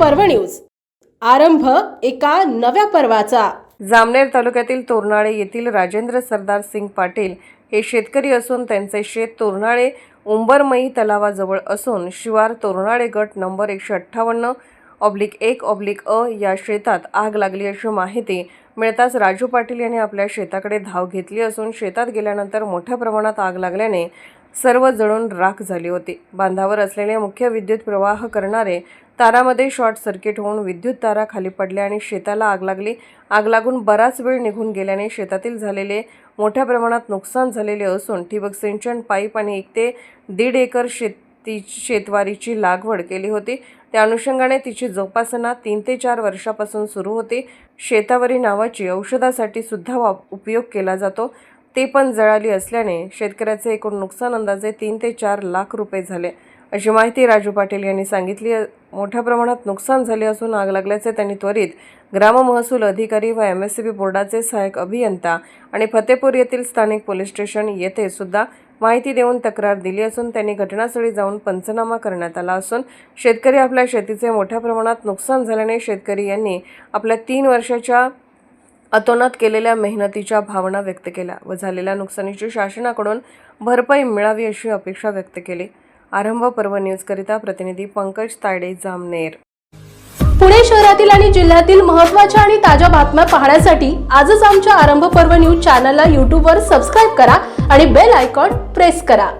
पर्व न्यूज. आरंभ एका नव्या पर्वाचा. जामनेर तालुक्यातील तोरणाळे येथील राजेंद्र सरदार सिंग पाटील हे शेतकरी असून त्यांचे शेत तोरणाळे उंबरमई तलावाजवळ असून शिवार तोरणाळे गट नंबर एकशे अठ्ठावन्न ऑब्लिक एक ऑब्लिक अ या शेतात आग लागली अशी माहिती मिळताच राजू पाटील यांनी आपल्या शेताकडे धाव घेतली असून शेतात गेल्यानंतर मोठ्या प्रमाणात आग लागल्याने सर्व जळून राख झाली होती. बांधावर असलेले मुख्य विद्युत प्रवाह करणारे तारामध्ये शॉर्ट सर्किट होऊन विद्युत तारा खाली पडल्या आणि शेताला आग लागली. आग लागून बराच वेळ निघून गेल्याने शेतातील झालेले मोठ्या प्रमाणात नुकसान झालेले असून ठिबक सिंचन पाईप आणि एक ते दीड एकर शेती शेतवारीची लागवड केली होती. त्या अनुषंगाने तिची जोपासना तीन ते चार वर्षापासून सुरू होती. शेतावरी नावाची औषधासाठी सुद्धा वा उपयोग केला जातो. ते पण जळाली असल्याने शेतकऱ्याचे एकूण नुकसान अंदाजे तीन ते चार लाख रुपये झाले. अशी माहिती राजू पाटील यांनी सांगितली. मोठ्या प्रमाणात नुकसान झाले असून आग लागल्याचे त्यांनी त्वरित ग्राम महसूल अधिकारी व एम एस सी बी बोर्डाचे सहाय्यक अभियंता आणि फतेपूर येथील स्थानिक पोलीस स्टेशन येथे सुद्धा माहिती देऊन तक्रार दिली असून त्यांनी घटनास्थळी जाऊन पंचनामा करण्यात आला असून शेतकरी आपल्या शेतीचे मोठ्या प्रमाणात नुकसान झाल्याने शेतकरी यांनी आपल्या तीन वर्षाच्या अतोनात केलेल्या मेहनतीच्या भावना व्यक्त केल्या व झालेल्या नुकसानीची शासनाकडून भरपाई मिळावी अशी अपेक्षा व्यक्त केली. आरंभ पर्व न्यूजकरिता प्रतिनिधी पंकज तायडे जामनेर. पुणे शहरातील आणि जिल्ह्यातील महत्त्वाच्या आणि ताज्या बातम्या पाहण्यासाठी आजच आमच्या आरंभ पर्व न्यूज चॅनलला यूट्यूबवर सबस्क्राईब करा आणि बेल आयकॉन प्रेस करा.